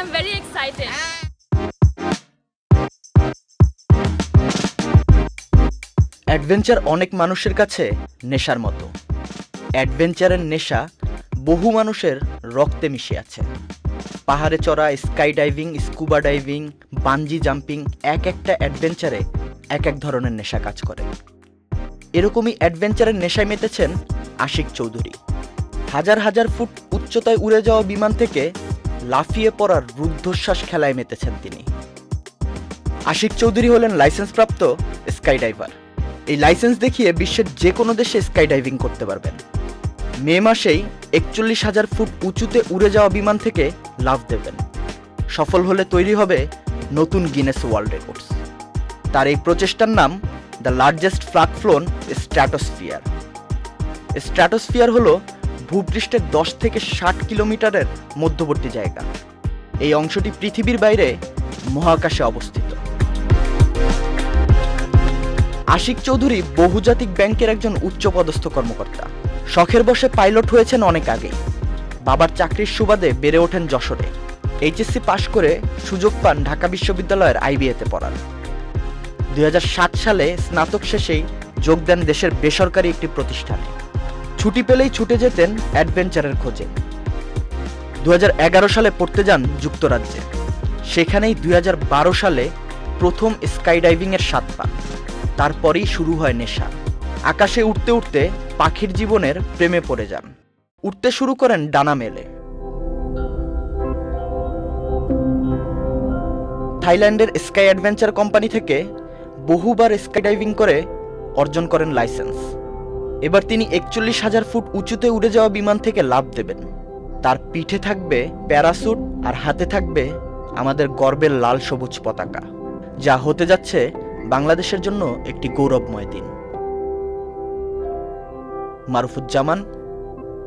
I'm very excited. Adventure অনেক মানুষের কাছে নেশার মতো। অ্যাডভেঞ্চারের নেশা বহু মানুষের রক্তে মিশে আছে। পাহাড়ে চড়া sky diving scuba diving bungee jumping এক একটা অ্যাডভেঞ্চারে এক এক ধরনের নেশা কাজ করে। এরকমই অ্যাডভেঞ্চারের নেশায় মেতেছেন আশিক চৌধুরী। হাজার হাজার ফুট উচ্চতায় উড়ে যাওয়া বিমান থেকে লাফিয়ে পড়ার রুদ্ধশ্বাস খেলায় মেতেছেন তিনি। আশিক চৌধুরী হলেন লাইসেন্সপ্রাপ্ত স্কাই ডাইভার এই লাইসেন্স দেখিয়ে বিশ্বের যে কোনো দেশে স্কাই ডাইভিং করতে পারবেন। মে মাসেই একচল্লিশ হাজার ফুট উঁচুতে উড়ে যাওয়া বিমান থেকে লাভ দেবেন। সফল হলে তৈরি হবে নতুন গিনেস ওয়ার্ল্ড রেকর্ডস। তার এই প্রচেষ্টার নাম the largest flag flown stratosphere. Stratosphere হলো ভূপৃষ্ঠের দশ থেকে ষাট কিলোমিটারের মধ্যবর্তী জায়গা। এই অংশটি পৃথিবীর বাইরে মহাকাশে অবস্থিত। আশিক চৌধুরী বহুজাতিক ব্যাংকের একজন উচ্চপদস্থ কর্মকর্তা। শখের বসে পাইলট হয়েছেন অনেক আগেই। বাবার চাকরির সুবাদে বেড়ে ওঠেন যশোরে। এইচএসসি পাশ করে সুযোগ পান ঢাকা বিশ্ববিদ্যালয়ের আইবিএতে পড়ার। দুই সালে স্নাতক শেষেই যোগ দেন দেশের বেসরকারি একটি প্রতিষ্ঠানে। ছুটি পেলেই ছুটে যেতেন অ্যাডভেঞ্চারের খোঁজে। দু হাজার এগারো সালে পড়তে যান যুক্তরাজ্যে। সেখানেই দু হাজার বারো সালে প্রথম স্কাই ডাইভিংয়ের স্বাদ পান। তারপরেই শুরু হয় নেশা। আকাশে উঠতে উঠতে পাখির জীবনের প্রেমে পড়ে যান। উঠতে শুরু করেন ডানা মেলে। থাইল্যান্ডের স্কাই অ্যাডভেঞ্চার কোম্পানি থেকে বহুবার স্কাই ডাইভিং করে অর্জন করেন লাইসেন্স। এবার তিনি একচল্লিশ হাজার ফুট উঁচুতে উড়ে যাওয়া বিমান থেকে লাভ দেবেন। তার পিঠে থাকবে প্যারাসুট আর হাতে থাকবে আমাদের গর্বের লাল সবুজ পতাকা, যা হতে যাচ্ছে বাংলাদেশের জন্য একটি গৌরবময় দিন। Marufuzzaman,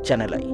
channel I.